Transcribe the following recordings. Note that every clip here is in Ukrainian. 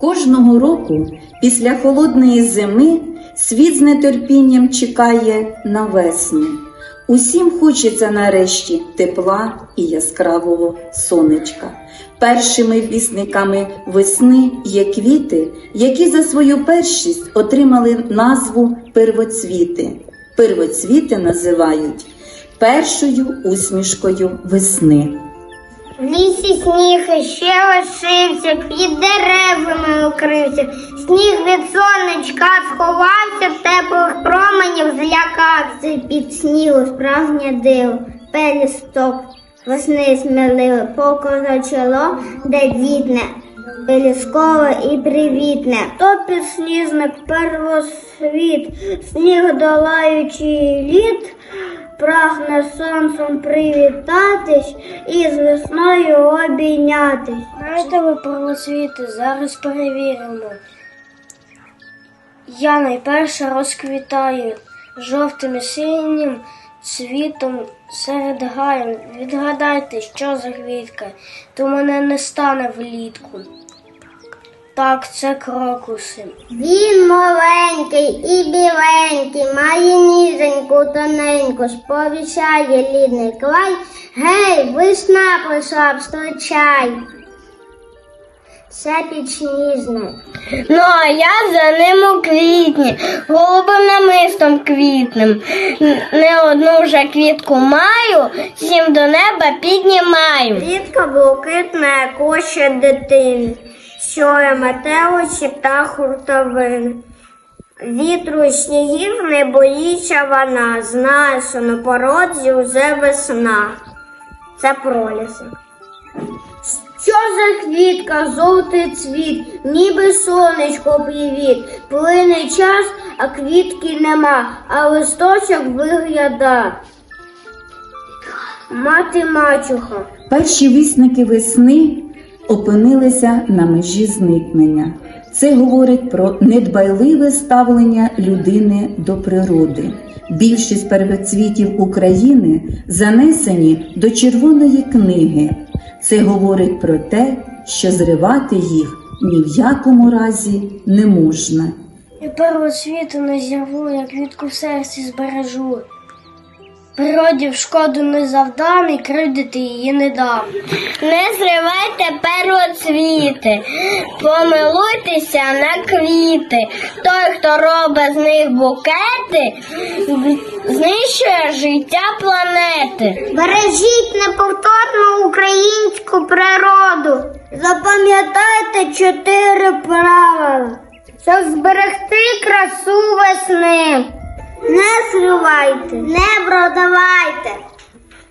Кожного року після холодної зими світ з нетерпінням чекає на весну. Усім хочеться нарешті тепла і яскравого сонечка. Першими вісниками весни є квіти, які за свою першість отримали назву первоцвіти. Первоцвіти називають першою усмішкою весни. В лісі сніг іще лишився, під деревами укрився. Сніг від сонечка сховався, в теплих променів злякався. Під снігу справжнє диво, пелісток весни смілили, покоро чоло, де дітне, пеліскове і привітне. То підсніжник первосвіт, сніг долаючи лід, прагне сонцем привітатись і з весною обійнятись. Знаєте ви правосвіти, зараз перевіримо. Я найперше розквітаю жовтим і синім цвітом серед гаю. Відгадайте, що за квітка, то мене не стане влітку. Так, це крокуси. Він маленький і біленький, має ніженьку тоненьку, сповіщає лідний край. Гей, весна прийшла, встречай. Це підсніжник. Ну, а я за ним у квітні, голубим намистом квітним. Не одну вже квітку маю, сім до неба піднімаю. Квітка блакитна, як очі дитини, що є метелиці та хуртовини. Вітру снігів не боїться вона, знає, що на порозі вже весна. Це пролісок. Що за квітка, жовтий цвіт, ніби сонечко привіт. Плине час, а квітки нема, а листочок вигляда. Мати мачуха. Перші вісники весни опинилися на межі зникнення. Це говорить про недбайливе ставлення людини до природи. Більшість первоцвітів України занесені до Червоної книги. Це говорить про те, що зривати їх ні в якому разі не можна. І первоцвіту на зірву, як квітку в серці збережу. Природі в шкоду не завдам і кривдити її не дам. Не зривайте первоцвіти, помилуйтеся на квіти. Той, хто робить з них букети, знищує життя планети. Бережіть неповторну українську природу. Запам'ятайте чотири правила. Щоб зберегти красу весни. Не зривайте, не продавайте,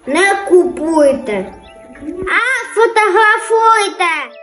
не купуйте, а фотографуйте.